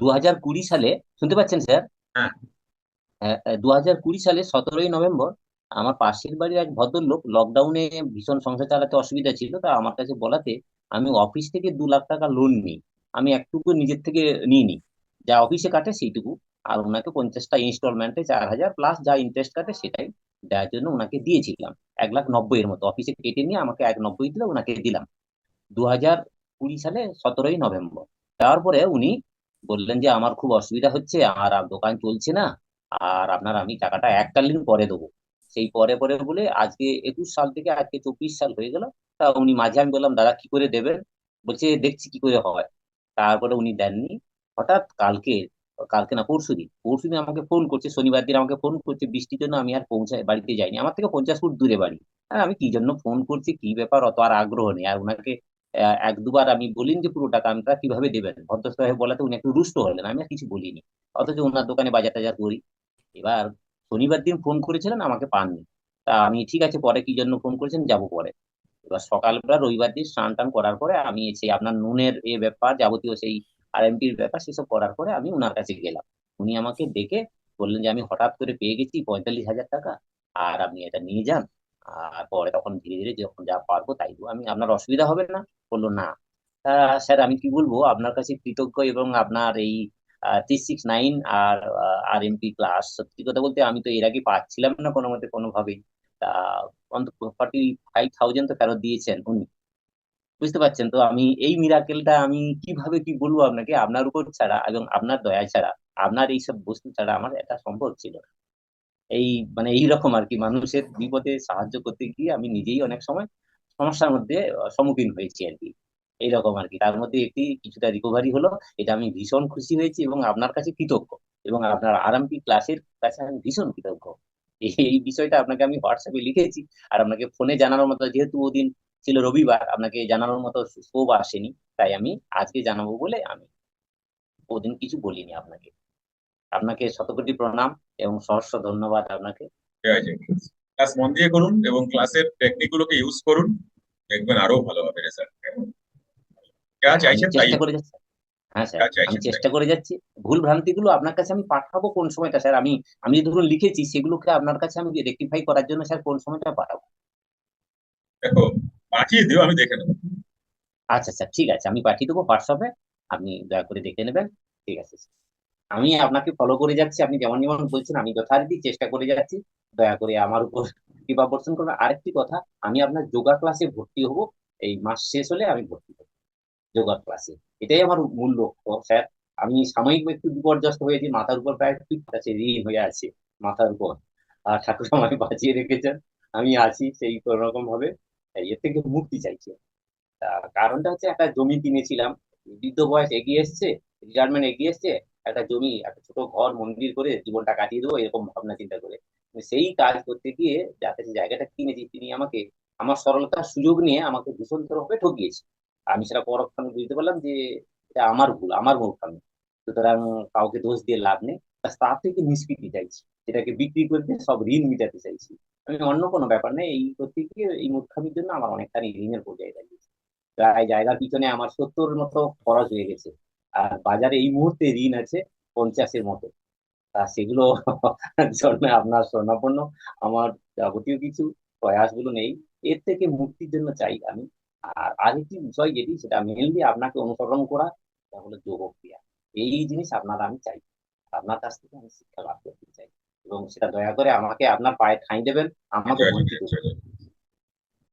দু হাজার কুড়ি সালে শুনতে পাচ্ছেন স্যার? হ্যাঁ। দু হাজার কুড়ি সালে সতেরোই নভেম্বর আমার পাশের বাড়ির এক ভদ্রলোক লকডাউনে ভীষণ সংসার চালাতে অসুবিধা ছিল তা আমার কাছে বলাতে আমি অফিস থেকে দু লাখ টাকা লোন নিই। আমি একটুকু নিজের থেকে নিই নি। যা অফিসে কাটে সেইটুকু। আর ওনাকে পঞ্চাশটা ইনস্টলমেন্টে চার হাজার প্লাস যা ইন্টারেস্ট কাটে সেটাই দেওয়ার জন্য ওনাকে দিয়েছিলাম। এক লাখ নব্বই এর মতো। অফিসে কেটে নিয়ে আমাকে এক নব্বই দিলে ওনাকে দিলাম। দু হাজার কুড়ি সালে সতেরোই নভেম্বর। দেওয়ার পরে উনি বললেন যে, আমার খুব অসুবিধা হচ্ছে, আর দোকান চলছে না, আর আপনার আমি টাকাটা এককালীন পরে দেবো। সেই পরে পরে বলে, আজকে একুশ সাল থেকে আজকে চব্বিশ সাল হয়ে গেল, তা উনি মাঝে আমি বললাম, দাদা, কি করে দেবেন? বলছে, দেখছি কি করে হয়। তারপরে উনি দেননি। হঠাৎ কালকে কালকে না, পরশু দিন পরশু দিন আমাকে ফোন করছে, শনিবার দিন আমাকে ফোন করছে, বৃষ্টির জন্য আমি আর পৌঁছায়, বাড়িতে যাইনি। আমার থেকে পঞ্চাশ ফুট দূরে বাড়ি। আর আমি কি জন্য ফোন করছি, কি ব্যাপার, অত আর আগ্রহ নেই। আর ওনাকে এক দুবার আমি বলিনি যে পুরো টাকা আমি তা কীভাবে দেবেন? ভদ্রস্থ হয়ে বলাতে উনি একটু রুষ্ট হলেন, আমি আর কিছু বলিনি। অথচ ওনার দোকানে বাজার টাজার করি। এবার শনিবার দিন ফোন করেছিলেন, আমাকে পাননি। তা আমি, ঠিক আছে, পরে কি জন্য ফোন করেছেন? যাব পরে। এবার সকালবেলা রবিবার দিন স্নান টান করার পরে আমি সেই আপনার নুনের এ ব্যাপার, যাবতীয় সেই আরএমপির ব্যাপার, সেসব করার পরে আমি ওনার কাছে গেলাম। উনি আমাকে ডেকে বললেন যে, আমি হঠাৎ করে পেয়ে গেছি পঁয়তাল্লিশ হাজার টাকা, আর আপনি এটা নিয়ে যান। আর পরে তখন ধীরে ধীরে যখন যা পারব তাই আমি, আপনার অসুবিধা হবে না। বলল না। স্যার, আমি কি বলব? আপনার কাছে কৃতজ্ঞ এবং আপনার এই থ্রি সিক্স নাইন আর আর এমপি ক্লাস সত্যি কথা বলতে আমি তো এর আগে পাচ্ছিলাম না কোনো মতে কোনোভাবেই তা অন্তত ফর্টি ফাইভ থাউজেন্ড তো ফেরত দিয়েছেন উনি। বুঝতে পারছেন? তো আমি এই মিরাকেলটা আমি কীভাবে কি বলব আপনাকে? আপনার উপর ছাড়া এবং আপনার দয়া ছাড়া, আপনার এইসব বস্তু ছাড়া আমার এটা সম্ভব ছিল না। এই মানে এই রকম আর কি, মানুষের বিপদে সাহায্য করতে গিয়ে আমি নিজেই অনেক সময় সমস্যার মধ্যে সম্মুখীন হয়েছি আর কি। এইরকম আর কি। তার মধ্যে একটি কিছুটা রিকভারি হলো, এটা আমি ভীষণ খুশি হয়েছি এবং আপনার কাছে কৃতজ্ঞ এবং আপনার আরএমপি ক্লাসের কাছে আমি ভীষণ কৃতজ্ঞ। এই বিষয়টা আপনাকে আমি হোয়াটসঅ্যাপে লিখেছি আর আপনাকে ফোনে জানানোর মতো, যেহেতু ওদিন ছিল রবিবার, আপনাকে জানানোর মতো স্কোপ আসেনি, তাই আমি আজকে জানাব বলে আমি ওদিন কিছু বলিনি আপনাকে। আপনাকে শতকোটি প্রণাম এবং সহস্র ধন্যবাদ আপনাকে। ক্লাস মন দিয়ে করুন এবং ক্লাসের টেকনিক গুলোকে ইউজ করুন। দেখবেন আরও ভালো হবে রেজাল্ট যা আমি চাইছেন তাই। হ্যাঁ স্যার যা আমি চেষ্টা করে যাচ্ছি। ভুল ভ্রান্তি গুলো আপনার কাছে আমি পাঠাবো কোন সময়টা স্যার? আমি আমি যে ধরুন লিখেছি সেগুলোকে আপনার কাছে আমি রেকটিফাই করার জন্য স্যার কোন সময়টা পাঠাবো? দেখো পাঠিয়ে দিও আমি দেখে নেব। আচ্ছা স্যার ঠিক আছে আমি পাঠিয়ে দেবো হোয়াটসঅ্যাপে। আপনি দয়া করে দেখে নেবেন। ঠিক আছে আমি আপনাকে ফলো করে যাচ্ছি। আপনি যেমন যেমন বলছেন আমি যথারীতি চেষ্টা করে যাচ্ছি। দয়া করে আমার উপর কৃপা বর্ষণ করবেন আরেকটি কথা, আমি আপনার যোগা ক্লাসে ভর্তি হব, এই মাস শেষ হলে আমি ভর্তি হব যোগা ক্লাসে এটাই আমার মূল লক্ষ্য, স্যার। আমি সাময়িক একটু বিপর্যস্ত হয়েছি, মাথার উপর প্রায় ঠিক আছে, ঋণ হয়ে আছে মাথার উপর। আর ঠাকুর আমাকে বাঁচিয়ে রেখেছেন, আমি আছি সেই কোনো রকম ভাবে এর থেকে মুক্তি চাইছি। কারণটা হচ্ছে একটা জমি কিনেছিলাম, বৃদ্ধ বয়স এগিয়ে এসছে রিটায়ারমেন্ট এগিয়ে এসছে, একটা জমি, একটা ছোট ঘর, মন্দির করে জীবনটা কাটিয়ে দেবো, এরকম ভাবনা চিন্তা করে। সেই কাজ করতে গিয়ে যাতে যে জায়গাটা কিনেছি, তিনি আমাকে, আমার সরলতার সুযোগ নিয়ে আমাকে ভীষণতরভাবে ঠকিয়েছে। আমি সেটা পরক্ষণে বুঝতে পারলাম যে এটা আমার ভুল, আমার মূর্খামি। সুতরাং কাউকে দোষ দিয়ে লাভ নেই। তার থেকে নিষ্কৃতি চাইছি। সেটাকে বিক্রি করতে সব ঋণ মিটাতে চাইছি। আমি অন্য কোনো ব্যাপার নেই এই করতে গিয়ে এই মূর্খামির জন্য আমার অনেকখানি ঋণের পর্যায়ে দাঁড়িয়েছে। প্রায় জায়গার পিছনে আমার সত্তর মতো খরচ হয়ে গেছে। আর বাজারে এই মুহূর্তে ঋণ আছে পঞ্চাশের মতো। সেগুলো জন্য আপনার স্বর্ণাপন্ন। আমার যাবতীয় কিছু প্রয়াসগুলো নেই। এর থেকে মুক্তির জন্য চাই আমি। আর আরেকটি বিষয় যেটি সেটা মেনলি আপনাকে অনুসরণ করা সেটা হলো যোগক্রিয়া। এই জিনিস আপনার আমি চাই। আপনার কাছ থেকে আমি শিক্ষা লাভ করতে চাই। এবং সেটা দয়া করে আমাকে আপনার পায়ে ঠাঁই দেবেন। আমাকে বঞ্চিত আছে